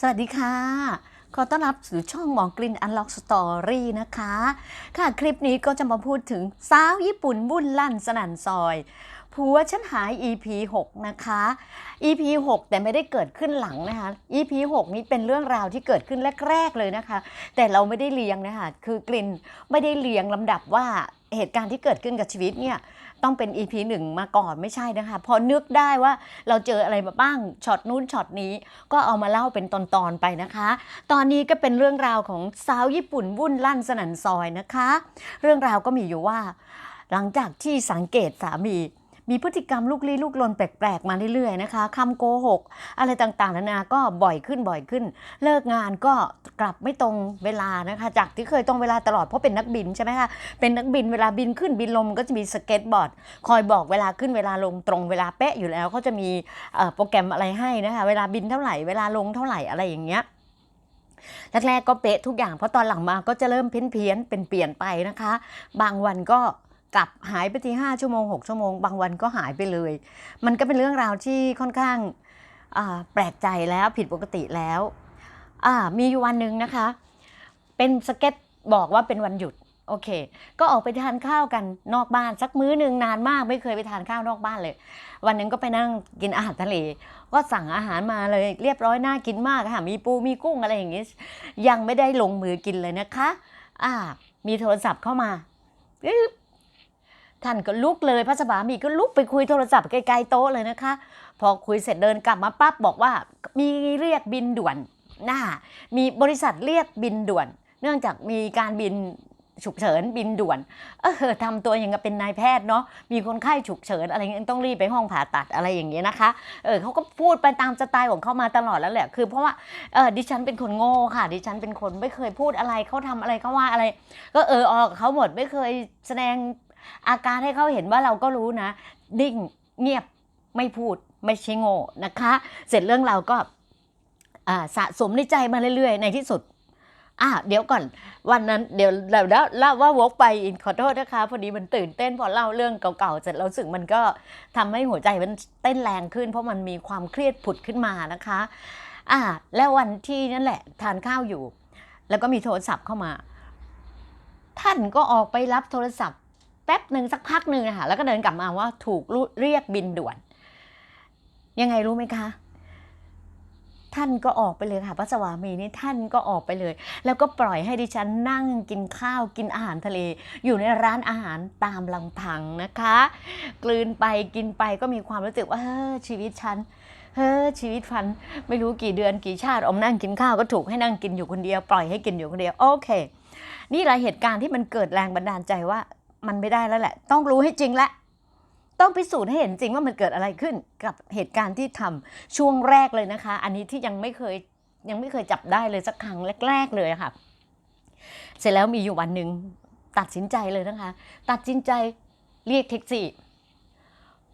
สวัสดีค่ะ ขอต้อนรับสู่ช่องหมอกลินอันล็อกสตอรี่นะคะ ค่ะคลิปนี้ก็จะมาพูดถึงสาวญี่ปุ่นวุ่นลั่นสนั่นซอยผัวฉันหาย EP 6 นะคะ EP 6 แต่ไม่ได้เกิดขึ้นหลังนะคะ EP 6 นี้เป็นเรื่องราวที่เกิดขึ้นแรกๆเลยนะคะ แต่เราไม่ได้เรียงนะคะ คือกลิ่นไม่ได้เรียงลำดับว่าเหตุการณ์ที่เกิดขึ้นกับชีวิตเนี่ย ต้องเป็น EP 1มาก่อนไม่ใช่นะคะ พอนึกได้ว่าเราเจออะไรมาบ้างช็อตนู้นช็อตนี้ก็เอามาเล่าเป็นตอนๆไปนะคะ ตอนนี้ก็เป็นเรื่องราวของสาวญี่ปุ่นวุ่นลั่นสนั่นซอยนะคะ เรื่องราวก็มีอยู่ว่า หลังจากที่สังเกตสามี มีพฤติกรรมลุกลี้ลุกลนแปลกๆ มาเรื่อยๆนะคะคำโกหก อะไรต่างๆนานาก็บ่อยขึ้นบ่อยขึ้น เลิกงานก็กลับไม่ตรงเวลานะคะ จากที่เคยตรงเวลาตลอดเพราะเป็นนักบินใช่ไหมคะเป็นนักบินเวลาบินขึ้นบินลงก็จะมีสเก็ตบอร์ด คอยบอกเวลาขึ้นเวลาลงตรงเวลาเป๊ะอยู่แล้วเขาจะมีโปรแกรมอะไรให้นะคะเวลาบินเท่าไหร่เวลาลงเท่าไหร่อะไรอย่างเงี้ยแรกๆก็เป๊ะทุกอย่างเพราะตอนหลังมาก็จะเริ่มเพี้ยนเพียนเป็นเปลี่ยนไปนะคะ บางวันก็ กลับหายไปทีห้าชั่วโมงหกชั่วโมง บางวันก็หายไปเลย มันก็เป็นเรื่องราวที่ค่อนข้างแปลกใจแล้วผิดปกติแล้วมีอยู่วันหนึ่งนะคะ เป็นสเก็ตบอกว่าเป็นวันหยุดโอเค ก็ออกไปทานข้าวกันนอกบ้านสักมื้อหนึ่งนานมากไม่เคยไปทานข้าวนอกบ้านเลย วันหนึ่งก็ไปนั่งกินอาหารทะเล ก็สั่งอาหารมาเลยเรียบร้อยน่ากินมากค่ะ มีปูมีกุ้งอะไรอย่างงี้ ยังไม่ได้ลงมือกินเลยนะคะ อ่า มีโทรศัพท์เข้ามาอึ๊บ ท่านก็ลุกเลยพระสวามีก็ลุกไปคุยโทรศัพท์ไกลๆโต๊ะเลยนะคะ พอคุยเสร็จเดินกลับมาปั๊บบอกว่ามีเรียกบินด่วนน่ามีบริษัทเรียกบินด่วน เนื่องจากมีการบินฉุกเฉินบินด่วน เออทำตัวอย่างกับเป็นนายแพทย์เนาะ มีคนไข้ฉุกเฉินอะไรเงี้ยต้องรีบไปห้องผ่าตัดอะไรอย่างเงี้ยนะคะ เออเขาก็พูดไปตามสไตล์ของเขามาตลอดแล้วแหละ คือเพราะว่า เออดิฉันเป็นคนโง่ค่ะ ดิฉันเป็นคนไม่เคยพูดอะไรเขาทำอะไรเขาว่าอะไร ก็เออออกเขาหมดไม่เคยแสดง อาการให้เขาเห็นว่าเราก็รู้นะนิ่งเงียบไม่พูดไม่ใช่โง่นะคะ เสร็จเรื่องเราก็สะสมในใจมาเรื่อยๆ ในที่สุดอะเดี๋ยวก่อนวันนั้นเดี๋ยวเดี๋ยวเล่าว่าวกไปอินขอโทษนะคะ พอดีมันตื่นเต้นพอเล่าเรื่องเก่าๆเสร็จแล้วรู้สึกมันก็ทำให้หัวใจมันเต้นแรงขึ้น เพราะมันมีความเครียดผุดขึ้นมานะคะอะแล้ววันที่นั่นแหละ ทานข้าวอยู่ แล้วก็มีโทรศัพท์เข้ามา ท่านก็ออกไปรับโทรศัพท์ แป๊บหนึ่งสักพักหนึ่งนะคะแล้วก็เดินกลับมาว่าถูกเรียกบินด่วน ยังไงรู้ไหมคะ ท่านก็ออกไปเลยค่ะพระสวามีนี่ท่านก็ออกไปเลย แล้วก็ปล่อยให้ดิฉันนั่งกินข้าวกินอาหารทะเล อยู่ในร้านอาหารตามลำพังนะคะ กลืนไปกินไปก็มีความรู้สึกว่าเฮ้อชีวิตฉันเฮ้อชีวิตฟันไม่รู้กี่เดือนกี่ชาติอมนั่งกินข้าวก็ถูกให้นั่งกินอยู่คนเดียว ปล่อยให้กินอยู่คนเดียว โอเค นี่แหละเหตุการณ์ที่มันเกิดแรงบันดาลใจว่า มันไม่ได้แล้วแหละ ต้องรู้ให้จริงและต้องพิสูจน์ให้เห็นจริงว่ามันเกิดอะไรขึ้นกับเหตุการณ์ที่ทำช่วงแรกเลยนะคะ อันนี้ที่ยังไม่เคยยังไม่เคยจับได้เลยสักครั้งแรก ๆเลยะค่ะ เสร็จแล้วมีอยู่วันหนึ่งตัดสินใจเลยนะคะ ตัดสินใจเรียกแท็กซี่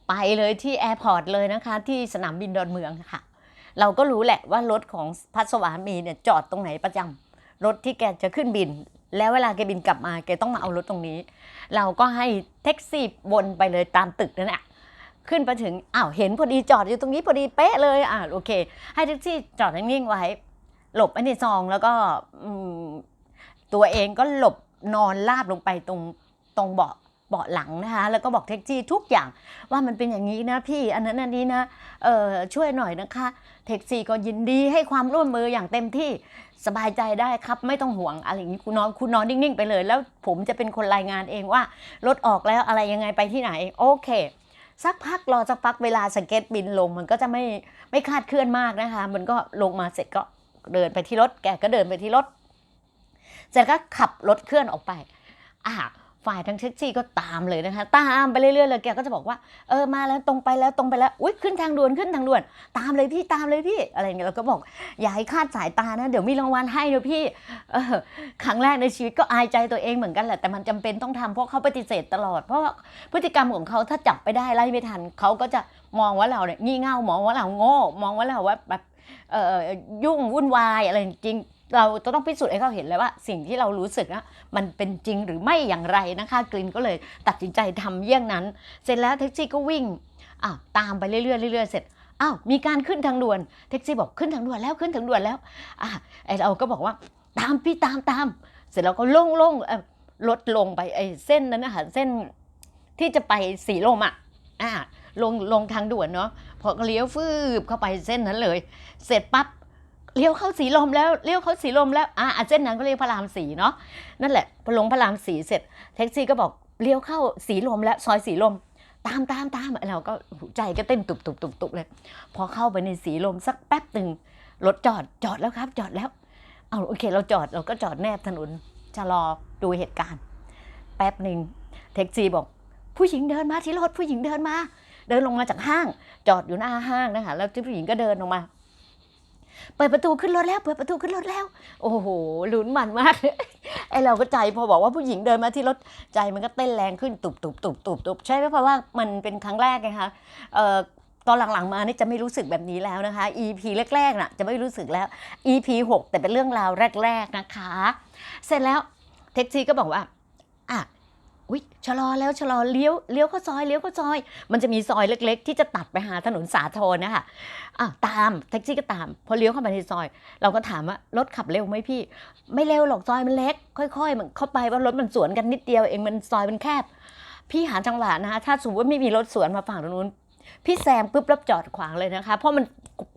ไปเลยที่แอร์พอร์ตเลยนะคะ ที่สนามบินดอนเมืองค่ะ เราก็รู้แหละว่ารถของพัสวามีเนี่ยจอดตรงไหนประจำรถที่แกจะขึ้นบิน แล้วเวลาแกบินกลับมาแกต้องมาเอารถตรงนี้ เราก็ให้แท็กซี่วนไปเลยตามตึกนั่นแหละขึ้นไปถึงอ้าวเห็นพอดีจอดอยู่ตรงนี้พอดีเป๊ะเลยอ่าโอเค ให้แท็กซี่จอดนิ่งๆไว้ หลบไอ้ในซองแล้วก็ตัวเองก็หลบนอนราบลงไปตรงตรงเบาะ เบาะหลังนะคะแล้วก็บอกแท็กซี่ทุกอย่างว่ามันเป็นอย่างนี้นะพี่อันนั้นอันนี้นะเออช่วยหน่อยนะคะแท็กซี่ก็ยินดีให้ความร่วมมืออย่างเต็มที่สบายใจได้ครับ ไม่ต้องห่วงอะไรอย่างนี้คุณนอนคุณนอนนิ่งๆไปเลย แล้วผมจะเป็นคนรายงานเองว่ารถออกแล้วอะไรยังไงไปที่ไหนโอเคสักพักรอสักพักเวลาสเก็ตบินลงมันก็จะไม่ไม่คาดเคลื่อนมากนะคะ มันก็ลงมาเสร็จก็เดินไปที่รถ แกก็เดินไปที่รถเสร็จก็ขับรถเคลื่อนออกไปอ่า ฝ่ายทั้งแท็กซี่ก็ตามเลยนะคะตามไปเรื่อยๆเลยแกก็จะบอกว่าเออมาแล้วตรงไปแล้วตรงไปแล้วอุ้ยขึ้นทางด่วนขึ้นทางด่วน ตามเลยพี่ตามเลยพี่อะไรอย่างเงี้ยเราก็บอกอย่าให้คาดสายตานะเดี๋ยวมีรางวัลให้เดี๋ยวพี่เออครั้งแรกในชีวิตก็อายใจตัวเองเหมือนกันแหละแต่มันจำเป็นต้องทำเพราะเขาปฏิเสธตลอด เพราะพฤติกรรมของเขาถ้าจับไปได้ไล่ไม่ทันเขาก็จะมองว่าเราเนี่ยงี่เง่ามองว่าเราโง่ มองว่าเราว่าแบบเอ่อยุ่งวุ่นวายอะไรจริง เราจะต้องพิสูจน์ให้เขาเห็นเลยว่า สิ่งที่เรารู้สึกอะมันเป็นจริงหรือไม่อย่างไรนะคะ กลินก็เลยตัดสินใจทำเยี่ยงนั้น เสร็จแล้วแท็กซี่ก็วิ่งอะตามไปเรื่อยๆเรื่อยๆเสร็จอ้าวมีการขึ้นทางด่วนแท็กซี่บอกขึ้นทางด่วนแล้วขึ้นทางด่วนแล้วอะไอเราก็บอกว่าตามพี่ตามตาม เสร็จแล้วก็ลงลงเอ่อลดลงไปไอ้เส้นนั้นนะคะเส้นที่จะไปสีลมอะอ่าลงลงทางด่วนเนาะพอเลี้ยวฟืบเข้าไปเส้นนั้นเลย เสร็จปั๊บ เลี้ยวเข้าสีลมแล้วเลี้ยวเข้าสีลมแล้วอ่าอะเส้นนั้นก็เรียกพระรามสีเนาะนั่นแหละพอลงพระรามสีเสร็จแท็กซี่ก็บอกเลี้ยวเข้าสีลมแล้วซอยสีลม ตามตามตามเราก็ใจก็เต้นตุบตุบตุบตุบเลย พอเข้าไปในสีลมสักแป๊บหนึ่งรถจอดจอดแล้วครับ จอดแล้วเอาโอเค เราจอดเราก็จอดแนบถนนชะลอดูเหตุการณ์ แป๊บหนึ่งแท็กซี่บอก ผู้หญิงเดินมาที่รถผู้หญิงเดินมา เดินลงมาจากห้าง จอดอยู่หน้าห้างนะคะแล้วผู้หญิงก็เดินลงมา เปิดประตูขึ้นรถแล้ว เปิดประตูขึ้นรถแล้ว โอ้โหลุ้นมันมากไอเราก็ใจพอบอกว่าผู้หญิงเดินมาที่รถใจมันก็เต้นแรงขึ้นตุบตุบตุบตุบตุบใช่ไหมเพราะว่ามันเป็นครั้งแรกไงคะเอ่อตอนหลังๆมานี่จะไม่รู้สึกแบบนี้แล้วนะคะ EP แรกๆน่ะจะไม่รู้สึกแล้ว EP 6 แต่เป็นเรื่องราวแรก ๆนะคะ เสร็จแล้วแท็กซี่ก็บอกว่าอะ อุ๊ยชะลอแล้วชะลอเลี้ยวเลี้ยวเข้าซอยเลี้ยวเข้าซอย มันจะมีซอยเล็ก ๆ ที่จะตัดไปหาถนนสาทรนะคะอะตามแท็กซี่ก็ตาม พอเลี้ยวเข้าไปในซอย เราก็ถามว่ารถขับเร็วไหมพี่ ไม่เร็วหรอกซอยมันเล็ก ค่อยๆ มันเข้าไปว่ารถมันสวนกันนิดเดียวเองมันซอยมันแคบ พี่หาจังหวะนะคะถ้าสมมติว่าไม่มีรถสวนมาฝั่งตรงนู้นพี่แซงปุ๊บแล้วจอดขวางเลยนะคะ เพราะมัน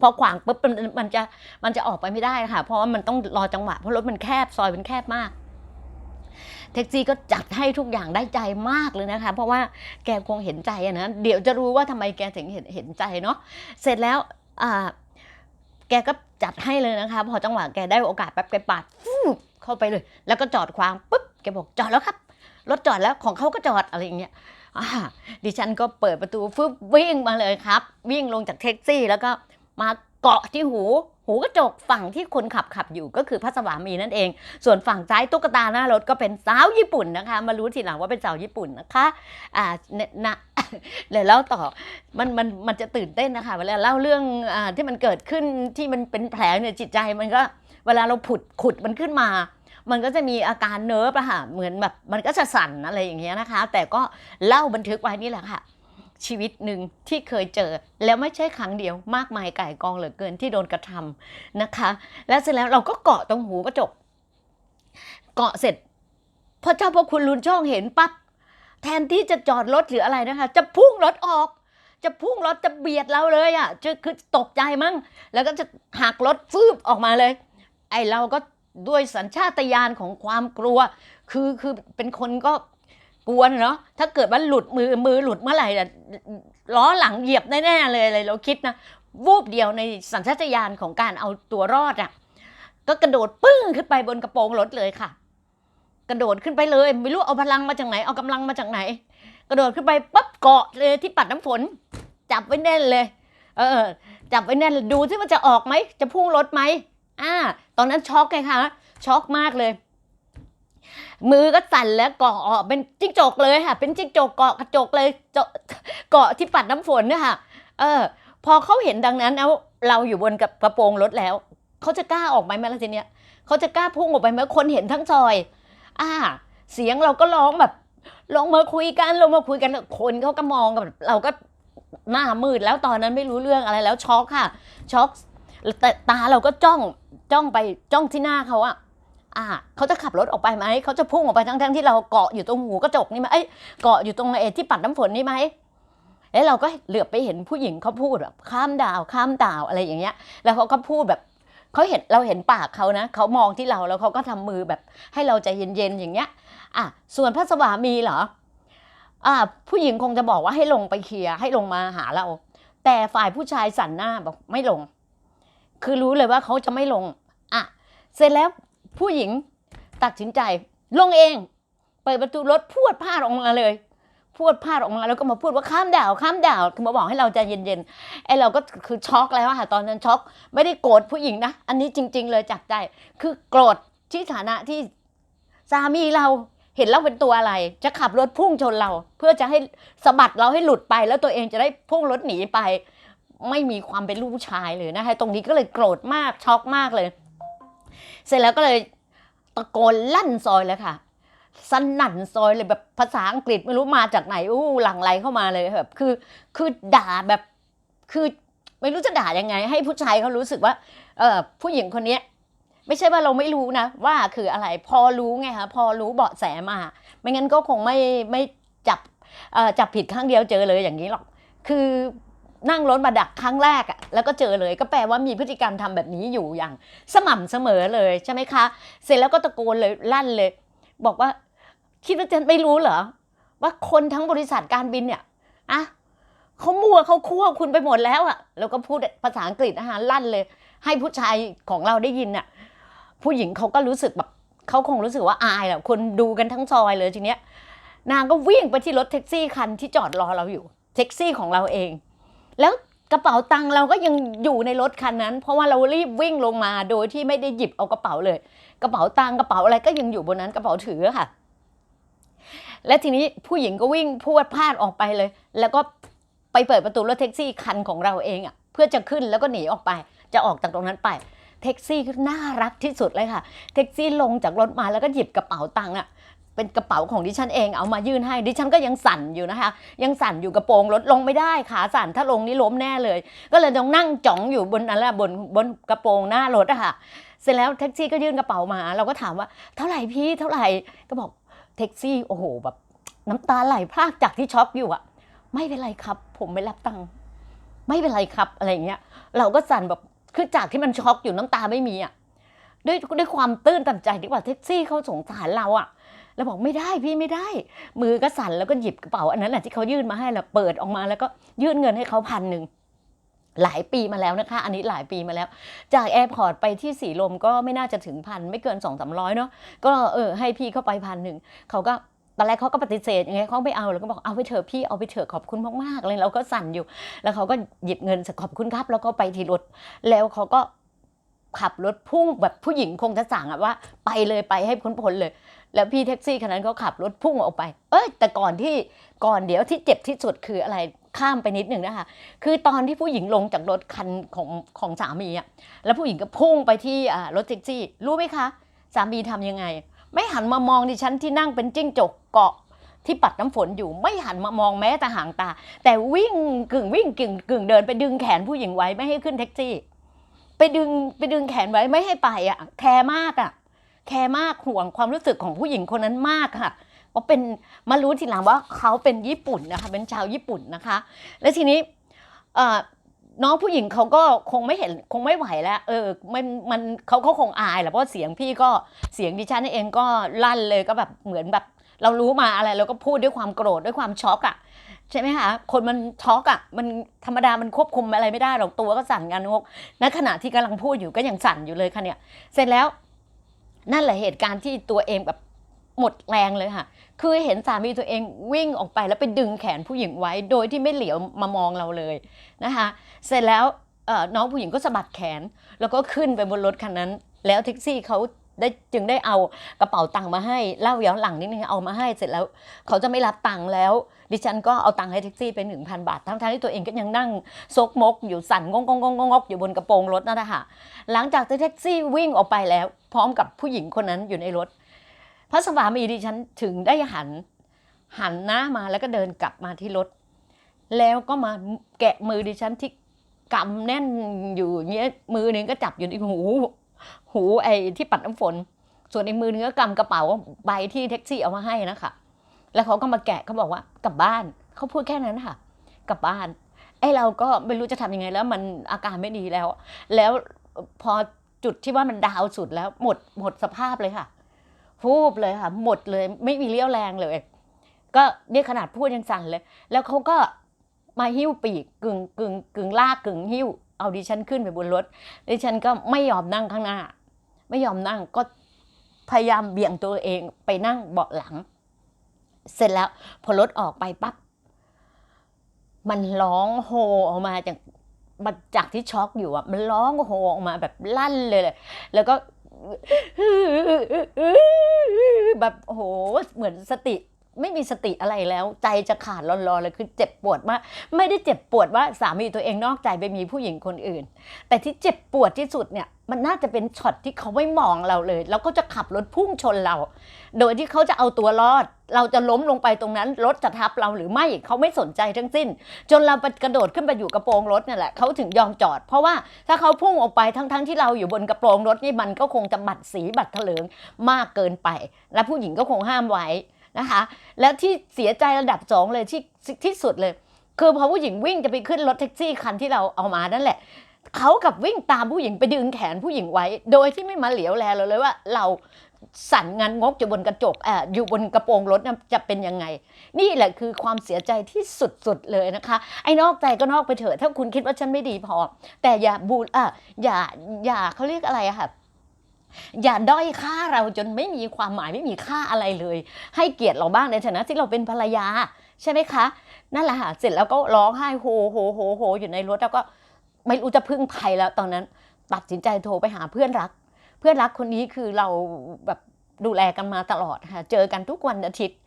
พอขวางปุ๊บมันมันจะมันจะออกไปไม่ได้ค่ะ เพราะว่ามันต้องรอจังหวะเพราะรถมันแคบซอยมันแคบมาก แท็กซี่ก็จัดให้ทุกอย่างได้ใจมากเลยนะคะ เพราะว่าแกคงเห็นใจนะเดี๋ยวจะรู้ว่าทำไมแกถึงเห็นเห็นใจเนาะเสร็จแล้วแกก็จัดให้เลยนะคะ พอจังหวะแกได้โอกาสแป๊บแกปาดฟูเข้าไปเลย แล้วก็จอดขวางปุ๊บแกบอกจอดแล้วครับรถจอดแล้วของเขาก็จอดอะไรอย่างเงี้ยดิฉันก็เปิดประตูฟึบวิ่งมาเลยครับ วิ่งลงจากแท็กซี่แล้วก็มาเกาะที่หู หูกระจกฝั่งที่คนขับขับอยู่ก็คือพระสวามีนั่นเอง ส่วนฝั่งซ้ายตุ๊กตาหน้ารถก็เป็นสาวญี่ปุ่นนะคะ มารู้ทีหลังว่าเป็นสาวญี่ปุ่นนะคะอ่าเนะเดี๋ยวเล่าต่อมันมันมันจะตื่นเต้นนะคะเวลาเล่าเรื่องอ่าที่มันเกิดขึ้นที่มันเป็นแผลเนี่ยจิตใจมันก็เวลาเราผุดขุดมันขึ้นมา มันก็จะมีอาการเนิร์ฟอะค่ะเหมือนแบบมันก็จะสั่นอะไรอย่างเงี้ยนะคะ แต่ก็เล่าบันทึกไว้นี่แหละค่ะ ชีวิตหนึ่งที่เคยเจอ แล้วไม่ใช่ครั้งเดียวมากมายไก่ายกองเหลือเกินที่โดนกระทำนะคะ แล้วเสร็จแล้วเราก็เกาะตรงหูกระจก เกาะเสร็จพอเจ้าพระคุณลุนช่องเห็นปั๊บแทนที่จะจอดรถหรืออะไรนะคะ จะพุ่งรถออก จะพุ่งรถจะเบียดเราเลยอะจะคือตกใจมั้งแล้วก็จะหักรถฟืบออกมาเลย ไอเราก็ด้วยสัญชาตญาณของความกลัว คือคือเป็นคนก็ กลัวเนาะถ้าเกิดว่าหลุดมือมือหลุดเมื่อไหร่ล้อหลังเหยียบแน่ๆเลยเลยเราคิดนะวูบเดียวในสัญชาตญาณของการเอาตัวรอดอะก็กระโดดปึ้งขึ้นไปบนกระโปรงรถเลยค่ะ กระโดดขึ้นไปเลย ไม่รู้เอาพลังมาจากไหนเอากำลังมาจากไหน กระโดดขึ้นไปปั๊บเกาะเลยที่ปัดน้ำฝน จับไว้แน่นเลย เออ จับไว้แน่นดูที่มันจะออกไหมจะพุ่งรถไหมอ่า ตอนนั้นช็อกไงคะช็อกมากเลย มือก็สั่นแล้วเกาะเป็นจิ้งจกเลยค่ะ เป็นจิ้งจกเกาะกระจกเลยเกาะที่ปัดน้ำฝนเนี่ยค่ะ เออ พอเขาเห็นดังนั้นแล้วเราอยู่บนกับกระโปรงรถแล้วเขาจะกล้าออกไหมแม่ละทีเนี้ยเขาจะกล้าพุ่งออกไปไหมคนเห็นทั้งซอย อ่า เสียงเราก็ร้องแบบลงมาคุยกันลงมาคุยกันคนเขาก็มองกับเราก็หน้ามืดแล้วตอนนั้นไม่รู้เรื่องอะไรแล้วช็อกค่ะช็อกแต่ตาเราก็จ้องจ้องไปจ้องที่หน้าเขาอะ อ่าเขาจะขับรถออกไปไหม เขาจะพุ่งออกไปทั้งที่เราเกาะอยู่ตรงหูกระจกนี่ไหมเอ้ยเกาะอยู่ตรงไอ้ที่ปัดน้ำฝนนี่ไหมแล้เราก็เหลือบไปเห็นผู้หญิงเขาพูดแบบข้ามดาวข้ามดาวอะไรอย่างเงี้ย แล้วเขาก็พูดแบบเขาเห็นเราเห็นปากเขานะเขามองที่เราแล้วเขาก็ทำมือแบบ ให้เราใจเย็นๆอย่างเงี้ย อะส่วนพระสวามีเหรอ อ่า ผู้หญิงคงจะบอกว่าให้ลงไปเคลียร์ให้ลงมาหาเรา แต่ฝ่ายผู้ชายสั่นหน้าบอกไม่ลง คือรู้เลยว่าเขาจะไม่ลง อะ เสร็จแล้ว ผู้หญิงตัดสินใจ ลงเอง เปิดประตูรถพูดพลาดออกมาเลย พูดพลาดออกมาแล้วก็มาพูดว่าข้ามดาวข้ามดาวคือมาบอกให้เราใจเย็นๆไอ้เราก็คือช็อกแล้วค่ะตอนนั้นช็อก ไม่ได้โกรธผู้หญิงนะ อันนี้จริง ๆ เลยจากใจ คือโกรธที่ฐานะที่สามีเราเห็นเราเป็นตัวอะไร จะขับรถพุ่งชนเรา เพื่อจะให้สะบัดเราให้หลุดไป แล้วตัวเองจะได้พุ่งรถหนีไป ไม่มีความเป็นลูกผู้ชายเลยนะคะตรงนี้ก็เลยโกรธมากช็อกมากเลย เสร็จแล้วก็เลยตะโกนลั่นซอยเลยค่ะสนั่นซอยเลยแบบภาษาอังกฤษไม่รู้มาจากไหนอู้หลังไหลเข้ามาเลยแบบคือคือด่าแบบคือไม่รู้จะด่ายังไง ให้ผู้ชายเขารู้สึกว่าเออผู้หญิงคนเนี้ยไม่ใช่ว่าเราไม่รู้นะ ว่าคืออะไรพอรู้ไงคะพอรู้เบาะแสมา ไม่งั้นก็คงไม่ไม่จับจับผิดครั้งเดียวเจอเลยอย่างนี้หรอก คือ นั่งรถมาดักครั้งแรกอะแล้วก็เจอเลยก็แปลว่ามีพฤติกรรมทำแบบนี้อยู่อย่าง สม่ำเสมอเลยใช่ไหมคะ เสร็จแล้วก็ตะโกนเลยลั่นเลย บอกว่า คิดว่าจะไม่รู้เหรอ ว่าคนทั้งบริษัทการบินเนี่ยอะเขามัวเขาคั่วคุณไปหมดแล้วอะแล้วก็พูดภาษาอังกฤษอาหารลั่นเลย ให้ผู้ชายของเราได้ยินน่ะผู้หญิงเขาก็รู้สึกแบบเขาคงรู้สึกว่าอายแหละคนดูกันทั้งซอยเลยทีเนี้ยนางก็วิ่งไปที่รถแท็กซี่คันที่จอดรอเราอยู่แท็กซี่ของเราเอง แล้วกระเป๋าตังค์เราก็ยังอยู่ในรถคันนั้น เพราะว่าเรารีบวิ่งลงมาโดยที่ไม่ได้หยิบเอากระเป๋าเลย กระเป๋าตังค์กระเป๋าอะไรก็ยังอยู่บนนั้นกระเป๋าถือค่ะ และทีนี้ผู้หญิงก็วิ่งพวดพลาดออกไปเลย แล้วก็ไปเปิดประตูรถแท็กซี่คันของเราเองอะเพื่อจะขึ้นแล้วก็หนีออกไป จะออกจากตรงนั้นไปแท็กซี่น่ารักที่สุดเลยค่ะแท็กซี่ลงจากรถมาแล้วก็หยิบกระเป๋าตังค์อะ เป็นกระเป๋าของดิฉันเองเอามายื่นให้ดิฉันก็ยังสั่นอยู่นะคะ ยังสั่นอยู่กระโปรงรถลงไม่ได้ขาสั่นถ้าลงนี่ล้มแน่เลย ก็เลยต้องนั่งจ่องอยู่บนนั้นแหละบนบนกระโปรงหน้ารถอะค่ะ เสร็จแล้วแท็กซี่ก็ยื่นกระเป๋ามา เราก็ถามว่าเท่าไหร่พี่เท่าไหร่ก็บอกแท็กซี่โอ้โหแบบ น้ำตาไหลพรากจากที่ช็อกอยู่อะไม่เป็นไรครับ ผมไม่รับตังค์ไม่เป็นไรครับอะไรเงี้ย เราก็สั่นแบบคือจากที่มันช็อกอยู่น้ำตาไม่มีอะด้วยด้วยความตื้นตันใจดีกว่าแท็กซี่เขาสงสารเราอะ แล้วบอกไม่ได้พี่ไม่ได้ มือก็สั่นแล้วก็หยิบกระเป๋าอันนั้นแหละที่เขายื่นมาให้เราเปิดออกมาแล้วก็ยื่นเงินให้เขาพันหนึ่งหลายปีมาแล้วนะคะ อันนี้หลายปีมาแล้ว จากแอร์พอร์ตไปที่สีลมก็ไม่น่าจะถึงพันไม่เกินสองสามร้อยเนาะก็เออให้พี่เข้าไปพันหนึ่งเขาก็ตอนแรกเขาก็ปฏิเสธยังไงเขาไม่เอาแล้วก็บอกเอาไปเถอะพี่เอาไปเถอะขอบคุณมากๆเลยเราก็สั่นอยู่ แล้วเขาก็หยิบเงินขอบคุณครับ แล้วก็ไปที่รถแล้วเขาก็ขับรถพุ่งแบบผู้หญิงคงจะสั่งอะว่า ไปเลยไปให้พ้นๆเลย แล้วพี่แท็กซี่คันนั้นเขาขับรถพุ่งออกไป เอ้ยแต่ก่อนที่ก่อนเดี๋ยวที่เจ็บที่สุดคืออะไรข้ามไปนิดหนึ่งนะคะ คือตอนที่ผู้หญิงลงจากรถคันของของสามีอะแล้วผู้หญิงก็พุ่งไปที่รถแท็กซี่ รู้ไหมคะ สามีทำยังไง ไม่หันมามองดิฉันที่นั่งเป็นจิ้งจกเกาะที่ปัดน้ำฝนอยู่ไม่หันมามองแม้แต่หางตา แต่วิ่งกึ่งวิ่งกึ่งกึ่งเดินไปดึงแขนผู้หญิงไว้ไม่ให้ขึ้นแท็กซี่ ไปดึงไปดึงแขนไว้ไม่ให้ไปอะแคร์มากอะ แคร์มากห่วงความรู้สึกของผู้หญิงคนนั้นมากค่ะเพราเป็นมารู้ทีหลังว่าเขาเป็นญี่ปุ่นนะคะ เป็นชาวญี่ปุ่นนะคะ แล้วทีนี้น้องผู้หญิงเขาก็คงไม่เห็นคงไม่ไหวแล้ว เออมันมันเขาเขาคงอายแหละเพราะเสียงพี่ก็เสียงดิฉันเองก็ลั่นเลยก็แบบเหมือนแบบเรารู้มาอะไรเราก็พูดด้วยความโกรธด้วยความช็อกอะ่ะใช่ไหมคะคนมันช็อกอะ่ะมันธรรมดามันควบคุมอะไรไม่ได้หรอกตัวก็สั่นกันงกณขณะที่กำลังพูดอยู่ก็ยังสั่นอยู่เลยค่ะเนี่ยเสร็จแล้ว นั่นแหละเหตุการณ์ที่ตัวเองแบบหมดแรงเลยค่ะ คือเห็นสามีตัวเองวิ่งออกไปแล้วไปดึงแขนผู้หญิงไว้ โดยที่ไม่เหลียวมามองเราเลยนะคะ เสร็จแล้วน้องผู้หญิงก็สะบัดแขน แล้วก็ขึ้นไปบนรถคันนั้น แล้วแท็กซี่เขาได้จึงได้เอากระเป๋าตังค์มาให้เล่าย้อนหลังนิดนึงเอามาให้เสร็จแล้ว เขาจะไม่รับตังค์แล้ว ดิฉันก็เอาตังค์ให้แท็กซี่ไปหนึ่งพันบาททั้งๆที่ตัวเองก็ยังนั่งซกมก อยู่สั่นงงงงงงกอยู่บนกระโปรงรถนั่นแหละค่ะหลังจากที่แท็กซี่วิ่งออกไปแล้ว พร้อมกับผู้หญิงคนนั้นอยู่ในรถ พระสวามีดิฉันถึงได้หัน หันหน้ามาแล้วก็เดินกลับมาที่รถ แล้วก็มาแกะมือดิฉันที่กำแน่นอยู่เงี้ยมือหนึ่งก็จับอยู่ที่หู หูไอ้ที่ปัดน้ำฝน ส่วนอีกมือนึงก็กำกระเป๋าใบที่แท็กซี่เอามาให้นะคะแล้วเขาก็มาแกะเขาบอกว่ากลับบ้านเขาพูดแค่นั้นค่ะกลับบ้านไอ้เราก็ไม่รู้จะทำยังไงแล้วมันอาการไม่ดีแล้ว แล้วพอ จุดที่ว่ามันดาวสุดแล้วหมดหมดสภาพเลยค่ะฟูบเลยค่ะ หมดเลยไม่มีเรี่ยวแรงเลย ก็เนี่ยขนาดพูดยังสั่นเลย แล้วเขาก็มาหิ้วปีกกึ่งกึ่งกึ่งลากกึ่งหิ้วเอาดิฉันขึ้นไปบนรถดิฉันก็ไม่ยอมนั่งข้างหน้า ไม่ยอมนั่งก็พยายามเบี่ยงตัวเองไปนั่งเบาะหลัง เสร็จแล้วพอรถออกไปปั๊บมันร้องโฮออกมาจาก มันจากที่ช็อกอยู่อะ มันร้องโฮออกมาแบบลั่นเลยเลยแล้วก็แบบโอ้โหเหมือนสติไม่มีสติอะไรแล้ว ใจจะขาดร้อนๆเลยคือเจ็บปวดมาก ไม่ได้เจ็บปวดว่าสามีตัวเองนอกใจไปมีผู้หญิงคนอื่น แต่ที่เจ็บปวดที่สุดเนี่ย มันน่าจะเป็นช็อตที่เขาไม่มองเราเลย แล้วก็จะขับรถพุ่งชนเรา โดยที่เขาจะเอาตัวรอด เราจะล้มลงไปตรงนั้นรถจะทับเราหรือไม่เขาไม่สนใจทั้งสิ้น จนเรากระโดดขึ้นไปอยู่กระโปรงรถนี่แหละเขาถึงยอมจอด เพราะว่าถ้าเขาพุ่งออกไปทั้งๆที่เราอยู่บนกระโปรงรถนี่มันก็คงจะบัดสีบัดเถลิงมากเกินไป และผู้หญิงก็คงห้ามไว้นะคะ และที่เสียใจระดับสองเลยที่ที่สุดเลย คือพอผู้หญิงวิ่งจะไปขึ้นรถแท็กซี่คันที่เราเอามานั่นแหละ เขากับวิ่งตามผู้หญิงไปดึงแขนผู้หญิงไว้ โดยที่ไม่มาเหลียวแลเราเลยว่า เราสั่นงานงกอยู่บนกระจกออยู่บนกระโปรงรถจะเป็นยังไง นี่แหละคือความเสียใจที่สุดๆเลยนะคะ ไอ้นอกใจก็นอกไปเถอะถ้าคุณคิดว่าฉันไม่ดีพอ แต่อย่าบูลอะอย่าอย่าเขาเรียกอะไรอะค่ะอย่าด้อยค่าเราจนไม่มีความหมายไม่มีค่าอะไรเลย ให้เกียรติเราบ้างในฐานะที่เราเป็นภรรยา ใช่ไหมคะ นั่นแหละค่ะเสร็จแล้วก็ร้องไห้โฮโฮโฮโฮอยู่ในรถแล้วก็ ไม่รู้จะพึ่งใครแล้วตอนนั้น ตัดสินใจโทรไปหาเพื่อนรัก เพื่อนรักคนนี้คือเราแบบดูแลกันมาตลอดค่ะเจอกันทุกวันอาทิตย์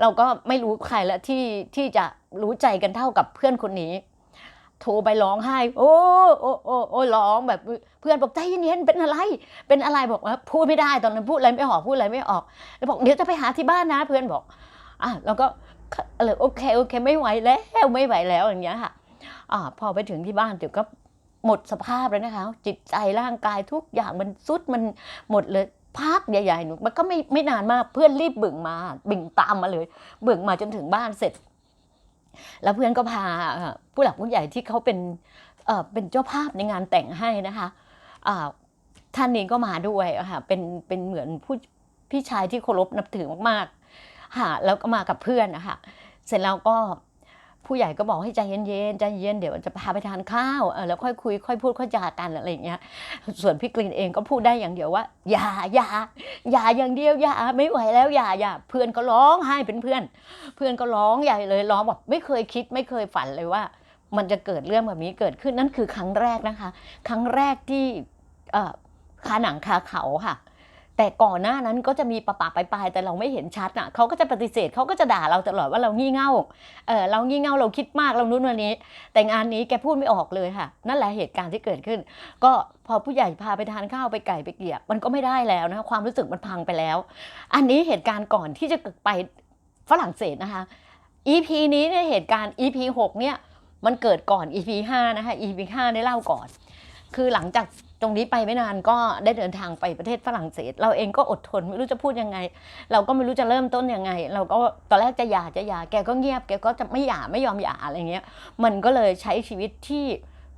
เราก็ไม่รู้ใครแล้วที่ที่จะรู้ใจกันเท่ากับเพื่อนคนนี้ โทรไปร้องไห้ โอ้โอ้โอ้โอ้ร้องแบบเพื่อนบอกใจเย็นๆเป็นอะไร เป็นอะไรบอกว่าพูดไม่ได้ตอนนั้นพูดอะไรไม่ออกพูดอะไรไม่ออก แล้วบอกเดี๋ยวจะไปหาที่บ้านนะ เพื่อนบอกอะแล้วก็เลยโอเคโอเค ไม่ไหวแล้วไม่ไหวแล้วอย่างเงี้ยค่ะอ่าพอไปถึงที่บ้านเดี๋ยวก็ หมดสภาพแล้วนะคะ จิตใจร่างกายทุกอย่างมันสุดมันหมดเลยพักใหญ่ๆหนูมันก็ไม่ไม่นานมากเพื่อนรีบบึ่งมาบึ่งตามมาเลย บึ่งมาจนถึงบ้านเสร็จ แล้วเพื่อนก็พาผู้หลักผู้ใหญ่ที่เขาเป็นเป็นเจ้าภาพในงานแต่งให้นะคะท่านนี้ก็มาด้วยค่ะเป็นเป็นเหมือนผู้พี่ชายที่เคารพนับถือมากๆค่ะแล้วก็มากับเพื่อนนะคะเสร็จแล้วก็ ผู้ใหญ่ก็บอกให้ใจเย็นๆใจเย็นเดี๋ยวจะพาไปทานข้าวเออแล้วค่อยคุยค่อยพูดค่อยจากันอะไรอย่างเงี้ย ส่วนพี่กรีนเองก็พูดได้อย่างเดียวว่า อย่าอย่าอย่าอย่างเดียวอย่าไม่ไหวแล้วอย่าอย่าเพื่อนก็ร้องไห้เป็นเพื่อน เพื่อนก็ร้องใหญ่เลยร้องแบบไม่เคยคิดไม่เคยฝันเลยว่า มันจะเกิดเรื่องแบบนี้เกิดขึ้นนั่นคือครั้งแรกนะคะ ครั้งแรกที่คาหนังคาเขาค่ะ แต่ก่อนหน้านั้นก็จะมีปะปะปลายๆแต่เราไม่เห็นชัดอะเขาก็จะปฏิเสธเขาก็จะด่าเราตลอดว่าเรางี่เง่าเออเรางี่เง่าเราคิดมากเรานู้นวันนี้ แต่งานนี้แกพูดไม่ออกเลยค่ะ นั่นแหละเหตุการณ์ที่เกิดขึ้น ก็พอผู้ใหญ่พาไปทานข้าวไปไก่ไปเกลียบมันก็ไม่ได้แล้วนะคะความรู้สึกมันพังไปแล้ว อันนี้เหตุการณ์ก่อนที่จะไปฝรั่งเศสนะคะ EP นี้เนี่ยเหตุการณ์ EP 6เนี่ยมันเกิดก่อน EP 5นะคะ EP 5ได้เล่าก่อน คือหลังจาก ตรงนี้ไปไม่นานก็ได้เดินทางไปประเทศฝรั่งเศส เราเองก็อดทนไม่รู้จะพูดยังไง เราก็ไม่รู้จะเริ่มต้นยังไง เราก็ตอนแรกจะหย่าจะหย่าแกก็เงียบแกก็จะไม่หย่าไม่ยอมหย่าอะไรเงี้ย มันก็เลยใช้ชีวิตที่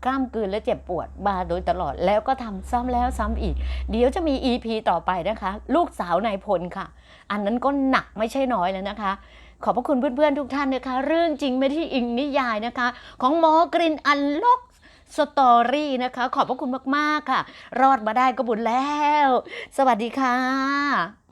กล้ามกลืนและเจ็บปวดมาโดยตลอดแล้วก็ทำซ้ำแล้วซ้ำอีก เดี๋ยวจะมี EP ต่อไปนะคะ ลูกสาวนายพลค่ะ อันนั้นก็หนักไม่ใช่น้อยเลยนะคะ ขอบพระคุณเพื่อนๆทุกท่านนะคะ เรื่องจริงไม่ที่อิงนิยายนะคะ ของหมอกรินอันล็อก สตอรี่นะคะ ขอบพระคุณมาก ๆ ค่ะ รอดมาได้ก็บุญแล้ว สวัสดีค่ะ